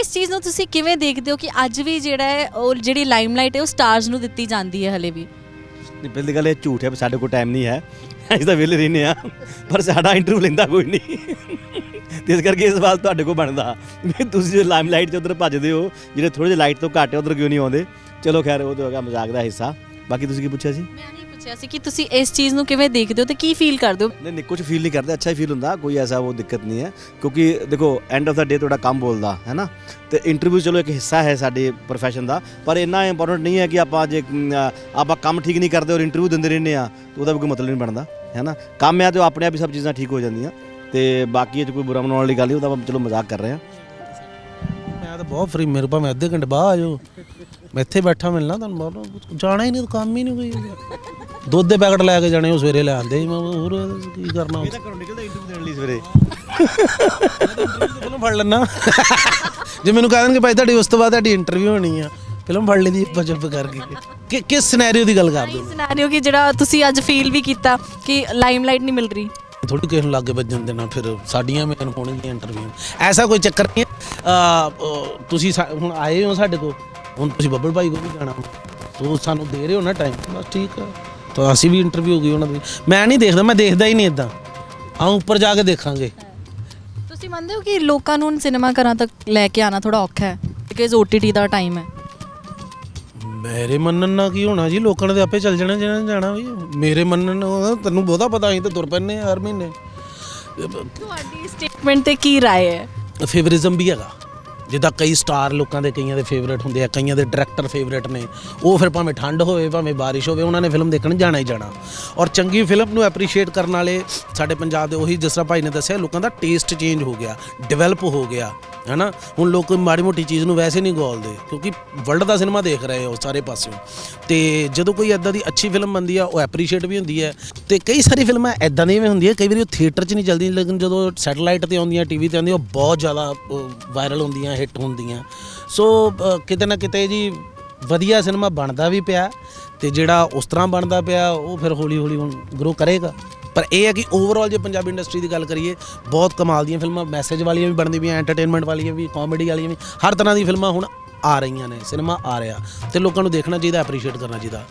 ਇਸ ਚੀਜ਼ ਨੂੰ ਤੁਸੀਂ ਕਿਵੇਂ ਦੇਖਦੇ ਹੋ ਕਿ ਅੱਜ ਵੀ ਜਿਹੜਾ ਹੈ ਉਹ ਜਿਹੜੀ ਲਾਈਮਲਾਈਟ ਹੈ ਉਹ ਸਟਾਰਸ ਨੂੰ ਦਿੱਤੀ ਜਾਂਦੀ ਹੈ ਹਲੇ ਵੀ? ਨਹੀਂ ਪਹਿਲੀ ਗੱਲ ਇਹ ਝੂਠ ਹੈ ਵੀ ਸਾਡੇ ਕੋਲ ਟਾਈਮ ਨਹੀਂ ਹੈ। ਅਸੀਂ ਤਾਂ ਵਿਹਲੇ ਰਹਿੰਦੇ ਆ ਪਰ ਸਾਡਾ ਇੰਟਰਵਿਊ ਲੈਂਦਾ ਕੋਈ ਨਹੀਂ। ਤੇ ਇਸ ਕਰਕੇ ਇਸ ਸਵਾਲ ਤੁਹਾਡੇ ਕੋਲ ਬਣਦਾ। ਵੀ ਤੁਸੀਂ ਜੇ ਲਾਈਮਲਾਈਟ 'ਚ ਉਧਰ ਭੱਜਦੇ ਹੋ ਜਿਹੜੇ ਥੋੜੇ ਜਿਹੇ ਲਾਈਟ ਤੋਂ ਘੱਟ ਉਧਰ ਕਿਉਂ ਨਹੀਂ ਆਉਂਦੇ? ਚਲੋ ਖੈਰ ਉਹ ਤਾਂ ਹੋ ਗਿਆ ਮਜ਼ਾਕ ਦਾ ਹਿੱਸਾ। ਬਾਕੀ ਤੁਸੀਂ ਕੀ ਪੁੱਛਿਆ ਸੀ? ਮੈਂ ਨਹੀਂ ਪੁੱਛਿਆ ਸੀ ਕਿ ਤੁਸੀਂ ਇਸ ਚੀਜ਼ ਨੂੰ ਕਿਵੇਂ ਦੇਖਦੇ ਹੋ ਤੇ ਕੀ ਫੀਲ ਕਰਦੇ ਹੋ? ਨਹੀਂ ਨਹੀਂ ਕੁਝ ਫੀਲ ਨਹੀਂ ਕਰਦੇ ਅੱਛਾ ਹੀ ਫੀਲ ਹੁੰਦਾ ਕੋਈ ਐਸਾ ਉਹ ਦਿੱਕਤ ਨਹੀਂ ਹੈ ਕਿਉਂਕਿ ਦੇਖੋ ਐਂਡ ਆਫ ਦਾ ਡੇ ਤੁਹਾਡਾ ਕੰਮ ਬੋਲਦਾ ਹੈ ਨਾ? ਤੇ ਇੰਟਰਵਿਊ ਚਲੋ ਇੱਕ ਹਿੱਸਾ ਹੈ ਸਾਡੇ profession ਦਾ ਪਰ ਇੰਨਾ ਇੰਪੋਰਟੈਂਟ ਨਹੀਂ ਹੈ ਕਿ ਆਪਾਂ ਜੇ ਅਮ, ਆਪਾਂ ਕੰਮ ਠੀਕ ਨਹੀਂ ਕਰਦੇ ਔਰ ਇੰਟਰਵਿਊ ਦਿੰਦੇ ਰਹਿੰਦੇ ਆ ਤਾਂ ਉਹਦਾ ਵੀ ਕੋਈ ਮਤਲਬ ਨਹੀਂ ਬਣਦਾ ਹੈ ਨਾ? ਕੰਮ ਹੈ ਤੇ ਉਹ ਆਪਣੇ ਆਪ ਹੀ ਸਭ ਚੀਜ਼ਾਂ ਠੀਕ ਹੋ ਜਾਂਦੀਆਂ ਤੇ ਬਾਕੀ ਇਹ 'ਚ ਕੋਈ ਬੁਰਾ ਮਨਾਉਣ ਵਾਲੀ ਗੱਲ ਨਹੀਂ ਉਹਦਾ ਆਪਾਂ ਚਲੋ ਮਜ਼ਾਕ ਕਰ ਰਹੇ ਹਾਂ। ਮੈਂ ਤਾਂ ਬਹੁਤ ਫਰੀ ਮੇਰੇ ਭਾਵੇਂ ਅੱਧੇ ਘੰਟੇ ਬਾਅਦ ਆ ਜਾਓ। ਮੈਂ ਇੱਥੇ ਬੈਠਾ ਮਿਲਣਾ ਤੁਹਾਨੂੰ ਬਹੁਤ ਜਾਣਾ ਹੀ ਨਹੀਂ ਕੰਮ ਹੀ ਨਹੀਂ ਕੋਈ। ਦੁੱਧ ਦੇ ਪੈਕਟ ਲੈ ਕੇ ਜਾਣੇ ਉਹ ਸਵੇਰੇ ਲੈ ਆਂਦੇ ਸੀ, ਮੈਂ ਹੋਰ ਕੀ ਕਰਨਾ? ਇਹ ਤਾਂ ਘਰੋਂ ਨਿਕਲਦਾ ਇੰਟਰਵਿਊ ਦੇਣ ਲਈ ਸਵੇਰੇ। ਫਿਲਮ ਫੜ ਲੈਣਾ ਜੇ ਮੈਨੂੰ ਕਹਿ ਦੇਣਗੇ ਭਾਈ ਤੁਹਾਡੀ ਉਸ ਤੋਂ ਬਾਅਦ ਤੁਹਾਡੀ ਇੰਟਰਵਿਊ ਹੋਣੀ ਆ ਫਿਲਮ ਫੜ ਲਈ ਦੀ ਪਜਬ ਕਰਕੇ। ਕਿ ਕਿਸ ਸਿਨੈਰੀਓ ਦੀ ਗੱਲ ਕਰਦੇ ਹੋ? ਸਿਨੈਰੀਓ ਕਿ ਜਿਹੜਾ ਤੁਸੀਂ ਅੱਜ ਫੀਲ ਵੀ ਕੀਤਾ ਕਿ ਲਾਈਮਲਾਈਟ ਨਹੀਂ ਮਿਲ ਰਹੀ। ਥੋੜੀ ਕਿਸੇ ਨੂੰ ਲੱਗੇ ਵੱਜਣ ਦੇਣਾ ਫਿਰ ਸਾਡੀਆਂ ਮੇਨ ਹੋਣਗੀਆਂ ਇੰਟਰਵਿਊ ਐਸਾ ਕੋਈ ਚੱਕਰ ਨਹੀਂ ਹੈ। ਤੁਸੀਂ ਸਾ- ਹੁਣ ਆਏ ਹੋ ਸਾਡੇ ਕੋਲ ਹੁਣ ਤੁਸੀਂ ਬੱਬਲ ਭਾਈ ਕੋਲ ਵੀ ਜਾਣਾ। ਸੋ ਸਾਨੂੰ ਦੇ ਰਹੇ ਹੋ ਨਾ ਟਾਈਮ ਬਸ ਠੀਕ ਆ। ਤਾਂ ਅਸੀਂ ਵੀ ਇੰਟਰਵਿਊ ਹੋ ਗਈ ਉਹਨਾਂ ਦੀ। ਮੈਂ ਨਹੀਂ ਦੇਖਦਾ ਮੈਂ ਦੇਖਦਾ ਹੀ ਨਹੀਂ ਇਦਾਂ ਆ ਉੱਪਰ ਜਾ ਕੇ ਦੇਖਾਂਗੇ। ਤੁਸੀਂ ਮੰਨਦੇ ਹੋ ਕਿ ਲੋਕਾਂ ਨੂੰ ਸਿਨੇਮਾ ਘਰਾਂ ਤੱਕ ਲੈ ਕੇ ਆਣਾ ਥੋੜਾ ਔਖਾ ਹੈ? ਬਿਕਾਜ਼ OTT ਦਾ ਟਾਈਮ ਹੈ। ਮੇਰੇ ਮੰਨਣ ਨਾਲ ਕੀ ਹੋਣਾ ਜੀ? ਲੋਕਾਂ ਨੇ ਆਪੇ ਚੱਲ ਜਾਣਾ ਜਿਹਨਾਂ ਨੇ ਜਾਣਾ ਵੀ। ਮੇਰੇ ਮੰਨਣ ਨਾਲ ਤੈਨੂੰ ਬਹੁਤਾ ਪਤਾ ਅਸੀਂ ਤਾਂ ਤੁਰ ਹਾਂ ਹਰ ਮਹੀਨੇ। ਤੁਹਾਡੀ ਸਟੇਟਮੈਂਟ ਤੇ ਕੀ ਰਾਏ ਹੈ? ਫੇਵਰਿਜ਼ਮ ਵੀ ਹੈਗਾ। ਜਿੱਦਾਂ ਕਈ ਸਟਾਰ ਲੋਕਾਂ ਦੇ, ਕਈਆਂ ਦੇ ਫੇਵਰੇਟ ਹੁੰਦੇ ਆ, ਕਈਆਂ ਦੇ ਡਾਇਰੈਕਟਰ ਫੇਵਰੇਟ ਨੇ, ਉਹ ਫਿਰ ਭਾਵੇਂ ਠੰਡ ਹੋਵੇ, ਭਾਵੇਂ ਬਾਰਿਸ਼ ਹੋਵੇ, ਉਹਨਾਂ ਨੇ ਫਿਲਮ ਦੇਖਣ ਜਾਣਾ ਹੀ ਜਾਣਾ। ਔਰ ਚੰਗੀ ਫਿਲਮ ਨੂੰ ਐਪਰੀਸ਼ੀਏਟ ਕਰਨ ਵਾਲੇ ਸਾਡੇ ਪੰਜਾਬ ਦੇ ਉਹੀ ਜਿਸ ਤਰ੍ਹਾਂ ਭਾਈ ਨੇ ਦੱਸਿਆ, ਲੋਕਾਂ ਦਾ ਟੇਸਟ ਚੇਂਜ ਹੋ ਗਿਆ ਡਿਵੈਲਪ ਹੋ ਗਿਆ, ਹੈਨਾ? ਹੁਣ ਲੋਕ ਮਾੜੀ ਮੋਟੀ ਚੀਜ਼ ਨੂੰ ਵੈਸੇ ਨਹੀਂ ਗੋਲਦੇ, ਕਿਉਂਕਿ ਵਰਲਡ ਦਾ ਸਿਨੇਮਾ ਦੇਖ ਰਹੇ ਹੋ ਸਾਰੇ ਪਾਸਿਓਂ। ਤੇ ਜਦੋਂ ਕੋਈ ਐਦਾਂ ਦੀ ਅੱਛੀ ਫਿਲਮ ਬਣਦੀ ਆ, ਉਹ ਐਪਰੀਸ਼ੀਏਟ ਵੀ ਹੁੰਦੀ ਹੈ। ਤੇ ਕਈ ਸਾਰੀ ਫਿਲਮਾਂ ਐਦਾਂ ਦੀਆਂ ਵੀ ਹੁੰਦੀਆਂ, ਕਈ ਵਾਰੀ ਉਹ ਥੀਏਟਰ 'ਚ ਨਹੀਂ ਚੱਲਦੀਆਂ, ਲੇਕਿਨ ਜਦੋਂ ਸੈਟੇਲਾਈਟ ਤੇ ਆਉਂਦੀਆਂ ਟੀਵੀ ਤੇ ਆਉਂਦੀਆਂ, ਉਹ ਬਹੁਤ ਜ਼ਿਆਦਾ ਵਾਇਰਲ ਹੁੰਦੀਆਂ ਹਿੱਟ ਹੁੰਦੀਆਂ। ਸੋ ਕਿਤੇ ਨਾ ਕਿਤੇ ਜੀ ਵਧੀਆ ਸਿਨੇਮਾ ਬਣਦਾ ਵੀ ਪਿਆ ਤੇ ਜਿਹੜਾ ਉਸ ਤਰ੍ਹਾਂ ਬਣਦਾ ਪਿਆ, ਉਹ ਫਿਰ ਹੌਲੀ ਹੌਲੀ ਹੁਣ ਗਰੋ ਕਰੇਗਾ। ਪਰ ਇਹ ਹੈ ਕਿ ਓਵਰਆਲ ਜੇ ਪੰਜਾਬੀ ਇੰਡਸਟਰੀ ਦੀ ਗੱਲ ਕਰੀਏ, ਬਹੁਤ ਕਮਾਲ ਦੀਆਂ ਫਿਲਮਾਂ ਮੈਸੇਜ ਵਾਲੀਆਂ ਵੀ ਬਣਦੀ ਪਈਆਂ ਐਂਟਰਟੇਨਮੈਂਟ ਵਾਲੀਆਂ ਵੀ ਕਾਮੇਡੀ ਵਾਲੀਆਂ ਵੀ, ਹਰ ਤਰ੍ਹਾਂ ਦੀ ਫਿਲਮਾਂ ਹੁਣ ਆ ਰਹੀਆਂ ਨੇ ਸਿਨੇਮਾ ਆ ਰਿਹਾ ਤੇ ਲੋਕਾਂ ਨੂੰ ਦੇਖਣਾ ਚਾਹੀਦਾ ਐਪਰੀਸ਼ੀਏਟ ਕਰਨਾ ਚਾਹੀਦਾ।